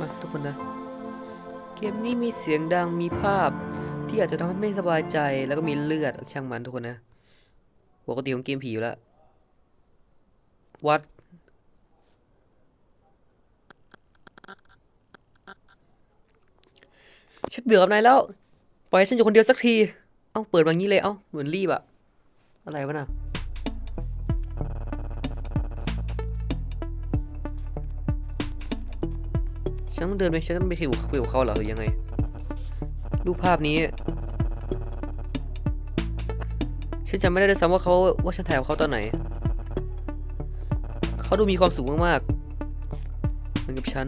มาทุกคนนะ เกมนี้มีเสียงดังมีภาพที่อาจจะทำให้ไม่สบายใจแล้วก็มีเลือดช่างมันทุกคนนะปกติของเกมผีอยู่แล้ววัดฉันเบื่อกับนายแล้ว ปล่อยฉันอยู่คนเดียวสักที เอ้า เปิดมางี้เลย เอ้า เหมือนรีบอะอะไรวะน่ะ ฉันต้องเดินไปฉันต้องไปคุยกับเขาเหรอหรือยังไง รูปภาพนี้ ฉันจำไม่ได้ด้วยซ้ำว่าเขาว่าฉันถ่ายกับเขาตอนไหน เขาดูมีความสุขมากๆ เหมือนกับฉัน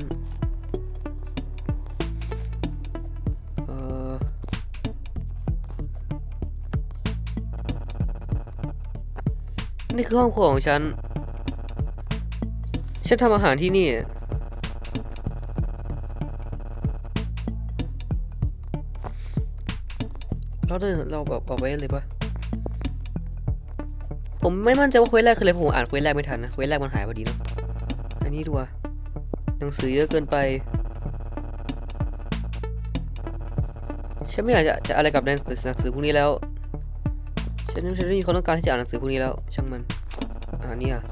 นี่คือห้องครัวของฉัน ฉันทำอาหารที่นี่ เราเดินเราแบบเอาไว้เลยปะผมไม่มั่นใจว่าเควสแรกคืออะไรผมอ่านเควสแรกไม่ทันนะเควสแรกมันหายพอดีเนาะอันนี้ดูอะหนังสือเยอะเกินไปฉันไม่อยากจะจะอะไรกับหนังสือหนังสือพวกนี้แล้วฉันฉันไม่มีความต้องการที่จะอ่านหนังสือพวกนี้แล้ว ช่างมันอ่านี่อะ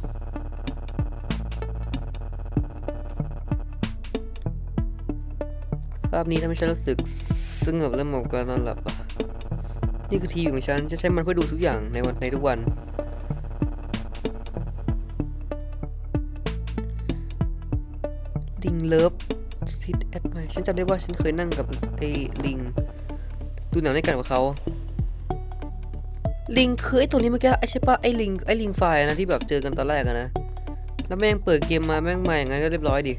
ภาพนี้ทำให้ฉันรู้สึกสงบและหมาะกับการนอนหลับอะ นี่คือทีวีของฉันจะใช้มันเพื่อดูทุกอย่างในวันในทุกวัน ลิงเลิฟซิดแอดไมฉันจำได้ว่าฉันเคยนั่งกับไอ้ลิง ดูหนังด้วยกันกับเขา ลิงคือไอ้ตัวนี้เมื่อกี้ไอ้ใช่ปะไอ้ลิงไอ้ลิงไฟนะที่แบบเจอกันตอนแรกอะนะ แล้วแม่งเปิดเกมมาแม่งมาอย่างนั้นก็เรียบร้อยดิ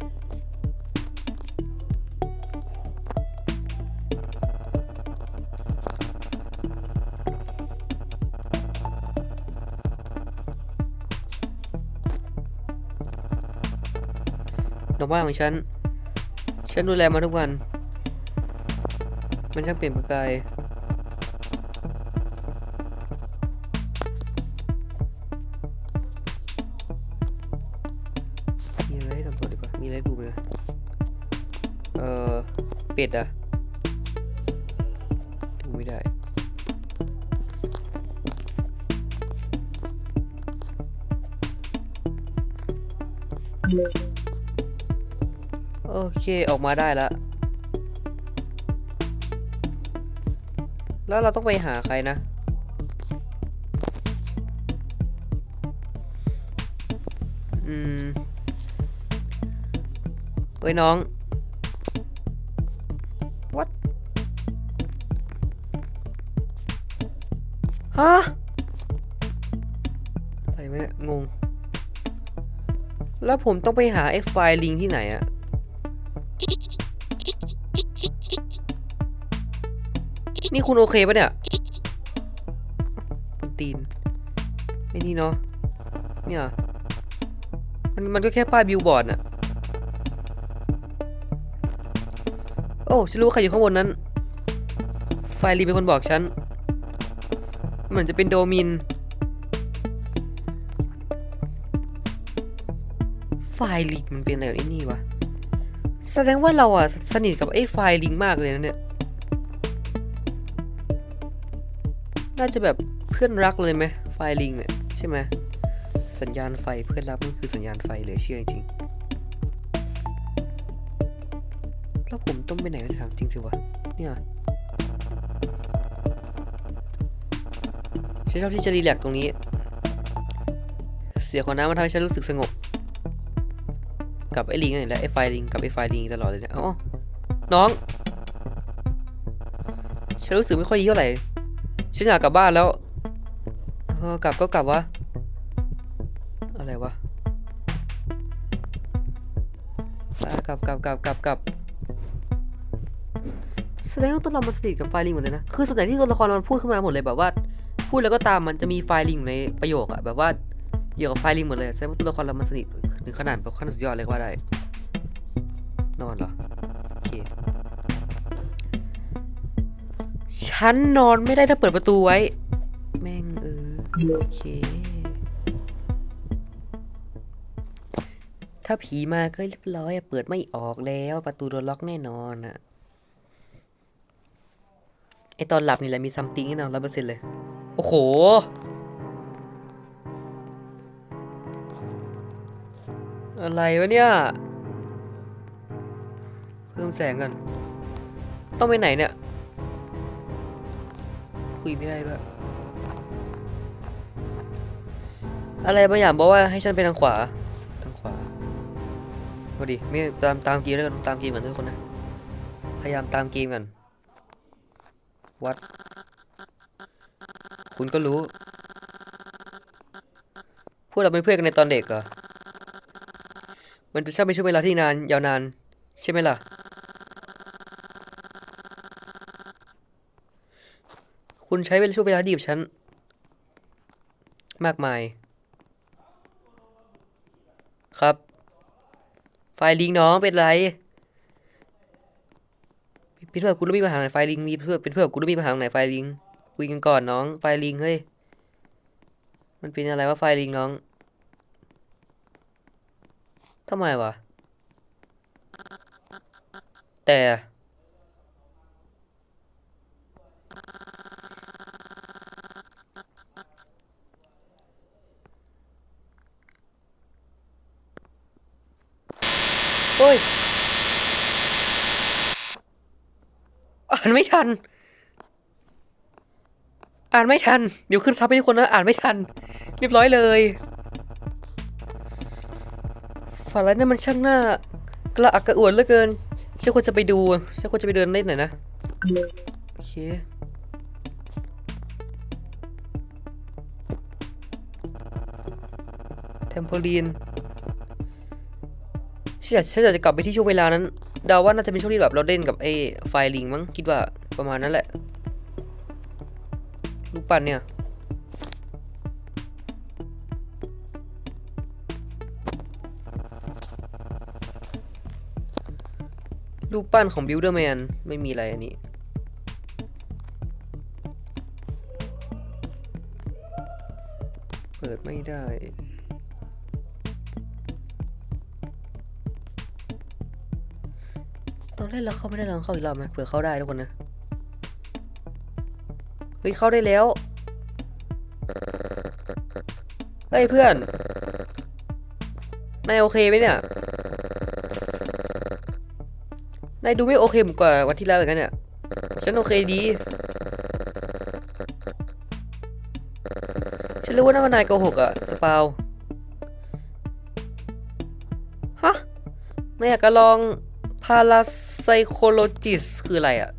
ดอกไม้ของฉัน ฉันดูแลมาทุกวัน มันช่างเปลี่ยนประกายมีอะไรให้ทำตัวดีกว่า มีอะไรดูไหมเออเป็ดอะดูไม่ได้ โอเคออกมาได้แล้ว แล้วเราต้องไปหาใครนะ อืมเฮ้ยน้อง what ฮะอะไรวะเนี่ยงง แล้วผมต้องไปหาไอ้ไฟลิงที่ไหนอะ นี่คุณโอเคปะเนี่ยตีนไอ้นี่เนาะเนี่ยมันมันก็แค่ป้ายบิลบอร์ดน่ะโอ้ฉันรู้ใครอยู่ข้างบนนั้น ไฟลีเป็นคนบอกฉัน เหมือนจะเป็นโดมิน ไฟลิงมันเป็นอะไรกับนี่วะ แสดงว่าเราอะสนิทกับไอ้ไฟลิงมากเลยนะเนี่ย น่าจะแบบเพื่อนรักเลยไหมไฟลิงเนี่ยใช่ไหมสัญญาณไฟเพื่อนรักมันคือสัญญาณไฟเหลยเชื่อจริงแล้วผมต้องไปไหนกันถามจริงสิวะเนี่ยฉันชอบที่จะรีแลกตรงนี้ เสียงของน้ำมันทำให้ฉันรู้สึกสงบ กับไอ้ลิงนี่และไอ้ไฟลิงกับไอ้ไฟลิงตลอดเลยเนี่ยอ๋อน้อง ฉันรู้สึกไม่ค่อยดีเท่าไหร่ ฉันอยากกลับบ้านแล้วเออกลับก็กลับวะ อะไรวะกลับกลับกลับกลับกลับแสดงว่าตัวเรามันสนิทกับไฟลิงหมดเลยนะ คือส่วนใหญ่ที่ตัวละครมันพูดขึ้นมาหมดเลยแบบว่า พูดแล้วก็ตามมันจะมีไฟลิงอยู่ในประโยคอะแบบว่าเกี่ยวกับไฟลิงหมดเลยแสดงว่าตัวละครเรามันสนิทถึงขนาดแบบขั้นสุดยอดเลยก็ว่าได้ นอนเหรอ ฉันนอนไม่ได้ถ้าเปิดประตูไว้ แม่งเออโอเค ถ้าผีมาก็เรียบร้อยเปิดไม่ออกแล้วประตูโดนล็อกแน่นอนอะไอตอนหลับนี่แหละมีซัมติงแน่นอนร้อยเปอร์เซ็นต์เลย โอ้โห อะไรวะเนี่ย เพิ่มแสงกัน ต้องไปไหนเนี่ย คุยไม่ได้ด้วยอะไรบางอย่างบอกว่าให้ฉันไปทางขวา ทางขวาพอดีไม่ตามตามเกมแล้วกันตามเกมเหมือนทุกคนนะ พยายามตามเกมกัน วัด คุณก็รู้ พวกเราเป็นเพื่อนกันในตอนเด็กเหรอ มันจะช่างเป็นช่วงเวลาที่นานยาวนาน ใช่ไหมล่ะ คุณใช้เวลาช่วงเวลาดีกับฉัน มากมาย ครับ ไฟลิงน้องเป็นไร เป็นเพื่อนกูรู้มีปัญหาไหนไฟลิงมีเพื่อนเป็นเพื่อนกูรู้มีปัญหาไหนไฟลิงคุยกันก่อนน้องไฟลิงเฮ้ย มันเป็นอะไรวะไฟลิงน้องทำไมวะแต่ อ้ย อ่านไม่ทัน อ่านไม่ทัน เดี๋ยวขึ้นซับให้ทุกคนนะ อ่านไม่ทัน เรียบร้อยเลยฝันร้ายนั่นมันช่างหน้า กระอักกระอ่วนเหลือเกินฉันควรจะไปดูฉันควรจะไปเดินเล่นหน่อยนะ โอเคเทมโพลีน ฉันอยากฉันอยากจะกลับไปที่ช่วงเวลานั้นเดาว่าน่าจะเป็นช่วงที่แบบเราเล่นกับไอ้ไฟลิงมั้งคิดว่าประมาณนั้นแหละลูกปั้นเนี่ยรูปปั้นของบิ l เดอร์แมนไม่มีอะไรอันนี้ เปิดไม่ได้ ตอนแรกเราเข้าไม่ได้ลองเข้าอีกรอบไหมเผื่อเข้าได้ทุกคนนะ เฮ้ยเข้าได้แล้ว เฮ้ยเพื่อนนายโอเคไหมเนี่ย นายดูไม่โอเคเหมือนกว่าวันที่แล้วอย่างนั้นเนี่ย ฉันโอเคดี ฉันรู้ว่านั่นว่านายโกหกอะสปาวฮะนายอยากจะลอง parapsychologist คืออะไรอะ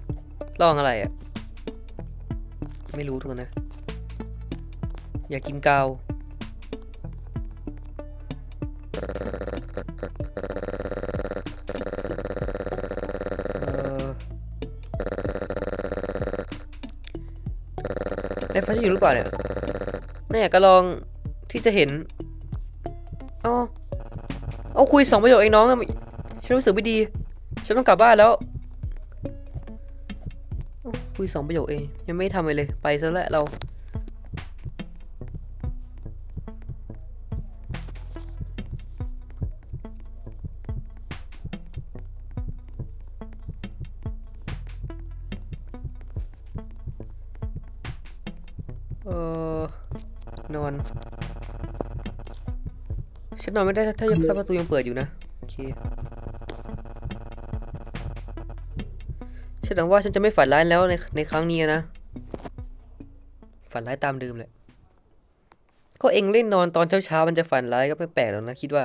ลองอะไรอะไม่รู้ทุกคนนะ อยากกินกาวเออในฟ้าจะอยู่หรือเปล่าเนี่ยน่ยกจะลองที่จะเห็นเอเอาคุยสองประโยคเองน้องอะฉันรู้สึกไม่ดี ฉันต้องกลับบ้านแล้วคุยสองประโยคเอง ยังไม่ทำอะไรเลย ไปซะแล้วเรา เออนอน ฉันนอนไม่ได้ถ้าถ้ายังประตูยังเปิดอยู่นะ โอเค ฉันหวังว่าฉันจะไม่ฝันร้ายแล้วในในครั้งนี้นะ ฝันร้ายตามเดิมแหละ ก็เองเล่นนอนตอนเช้าเช้าๆมันจะฝันร้ายก็ไม่แปลกหรอกนะคิดว่า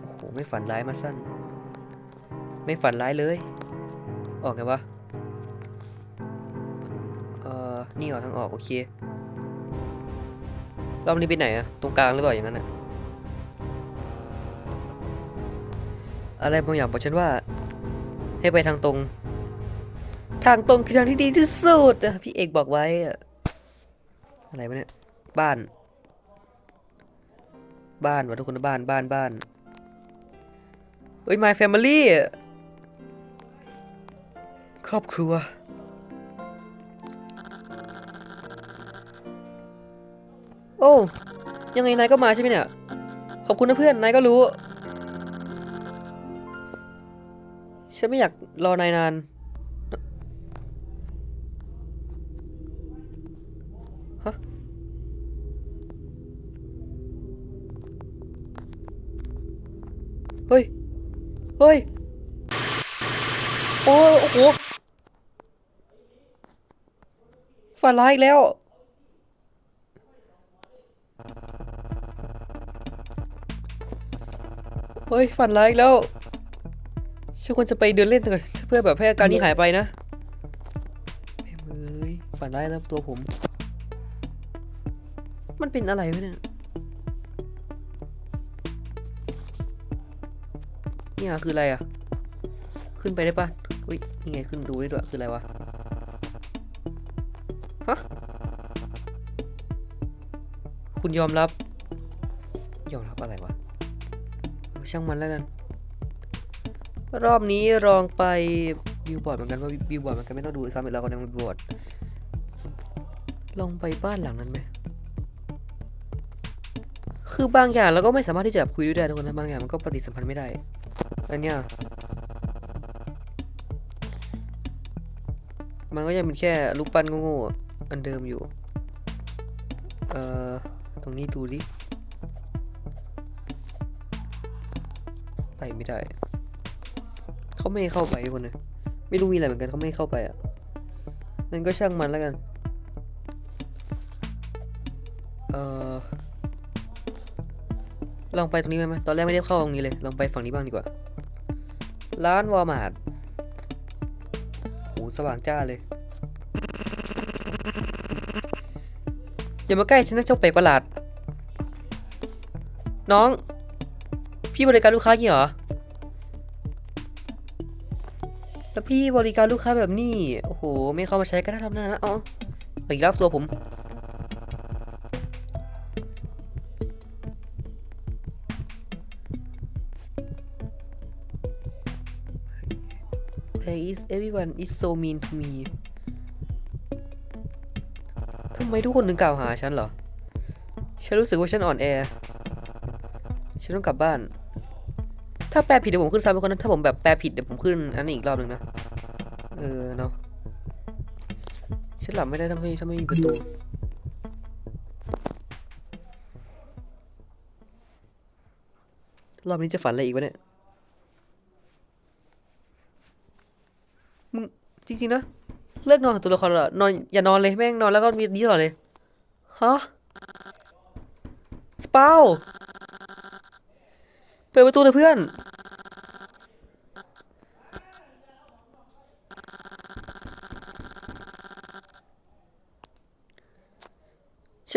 โอ้โหไม่ฝันร้ายมาสั้น ไม่ฝันร้ายเลย ออกไงวะ เอ่อ นี่ออกทางออกโอเครอบนี้ไปไหนอะตรงกลางหรือเปล่าอย่างนั้นอะ อะไรบางอย่างบอกฉันว่า ให้ไปทางตรง ทางตรงคือทางที่ดีที่สุดอะพี่เอกบอกไว้อะอะไรวะเนี่ยบ้าน บ้านวะทุกคนบ้านบ้านบ้านเฮ้ย my family ครอบครัว โอ้ยังไงนายก็มาใช่ไหมเนี่ย ขอบคุณนะเพื่อน นายก็รู้ ฉันไม่อยากรอนายนาน ฮะ เฮ้ย เฮ้ย โอ้โอ้โหฝันร้ายอีกแล้วเฮ้ยฝันร้ายอีกแล้ว ฉันควรจะไปเดินเล่นเลยเพื่อแบบให้อาการนี้หายไปนะแม่งเอ้ยฝันร้ายแล้วตัวผม มันเป็นอะไรวะเนี่ยเนี่ยคืออะไรอะ ขึ้นไปได้ปะอุ้ยนี่ไงขึ้นดูได้ด้วยคืออะไรวะ ฮะ คุณยอมรับ ยอมรับอะไรวะเออช่างมันแล้วกัน รอบนี้ลองไปบิวบอร์ดเหมือนกันว่าบิวบอร์ดเหมือนกันไม่ต้องดูซ้ำอีกแล้วก็ในบิวบอร์ดลองไปบ้านหลังนั้นไหมคือบางอย่างเราก็ไม่สามารถที่จะคุยด้วยได้ทุกคนนะบางอย่างมันก็ปฏิสัมพันธ์ไม่ได้อันเนี้ยมันก็ยังเป็นแค่รูปปั้นโง่ๆอันเดิมอยู่ เอ่อ ตรงนี้ดูดิ ไปไม่ได้ เขาไม่ให้เข้าไปคนนะไม่รู้มีอะไรเหมือนกันเขาไม่ให้เข้าไปอะนั่นก็ช่างมันแล้วกัน เอ่อลองไปตรงนี้ไหมไหมตอนแรกไม่ได้เข้าตรงนี้เลย ลองไปฝั่งนี้บ้างดีกว่า ร้านวอลมาร์ทโหสว่างจ้าเลย อย่ามาใกล้ฉันนะเจ้าเป็ดประหลาด น้อง พี่บริการลูกค้าอย่างนี้เหรอ แล้วพี่บริการลูกค้าแบบนี้ โอ้โห ไม่เข้ามาใช้ก็น่าทำหน้านะอ๋อเอาอีกแล้วตัวผม Why is everyone is so mean to me ทำไมทุกคนถึงกล่าวหาฉันเหรอ ฉันรู้สึกว่าฉันอ่อนแอ ฉันต้องกลับบ้าน ถ้าแปลผิดเดี๋ยวผมขึ้นซ้ำไปคนนั้นถ้าผมแบบแปลผิดเดี๋ยวผมขึ้นอันนี้อีกรอบหนึ่งนะ เออเนาะฉันหลับไม่ได้ถ้าไม่ถ้าไม่มีประตูรอบนี้จะฝันอะไรอีกวะเนี่ย มึงจริงๆนะ เลิกนอนกับตัวละครเหรอนอนอย่านอนเลยแม่งนอนแล้วก็มีนี้ตลอดเลย ฮะ สเปาเปิดประตูเลยเพื่อน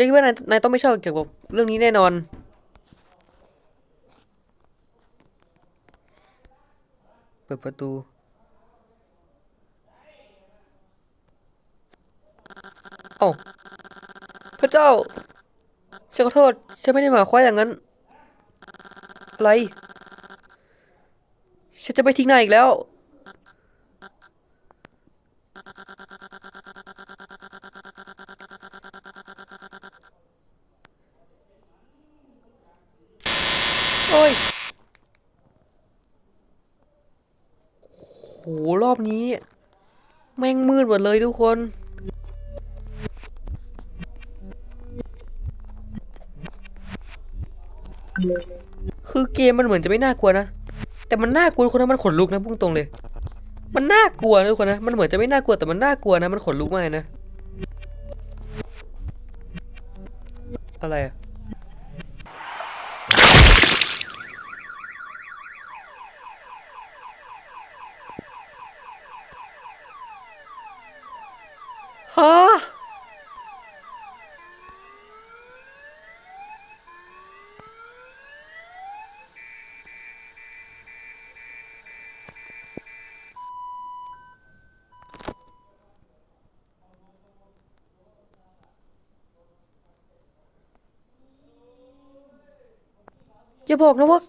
ฉันคิดว่านายนายต้องไม่ชอบเกี่ยวกับเรื่องนี้แน่นอน เปิดประตูเอ้พระเจ้า ฉันขอโทษ ฉันไม่ได้หมายความอย่างนั้น อะไร ฉันจะไม่ทิ้งนายอีกแล้ว อบนี้ แม่งมืดหมดเลยทุกคน คือเกมมันเหมือนจะไม่น่ากลัวนะ แต่มันน่ากลัวคนนะมันขนลุกนะพุ่งตรงเลย มันน่ากลัวนะทุกคนนะ มันเหมือนจะไม่น่ากลัวแต่มันน่ากลัวนะ มันขนลุกมากนะ อะไรอะฮะ อย่าบอกนะว่า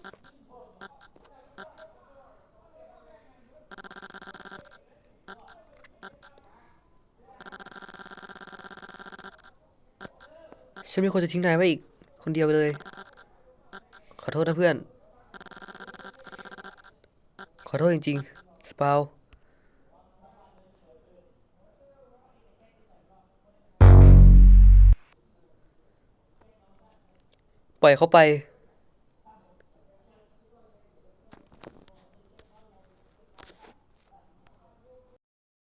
ฉันไม่ควรจะทิ้งนายไว้อีก คนเดียวไปเลย ขอโทษนะเพื่อน ขอโทษจริงๆ สปาวปล่อยเขาไป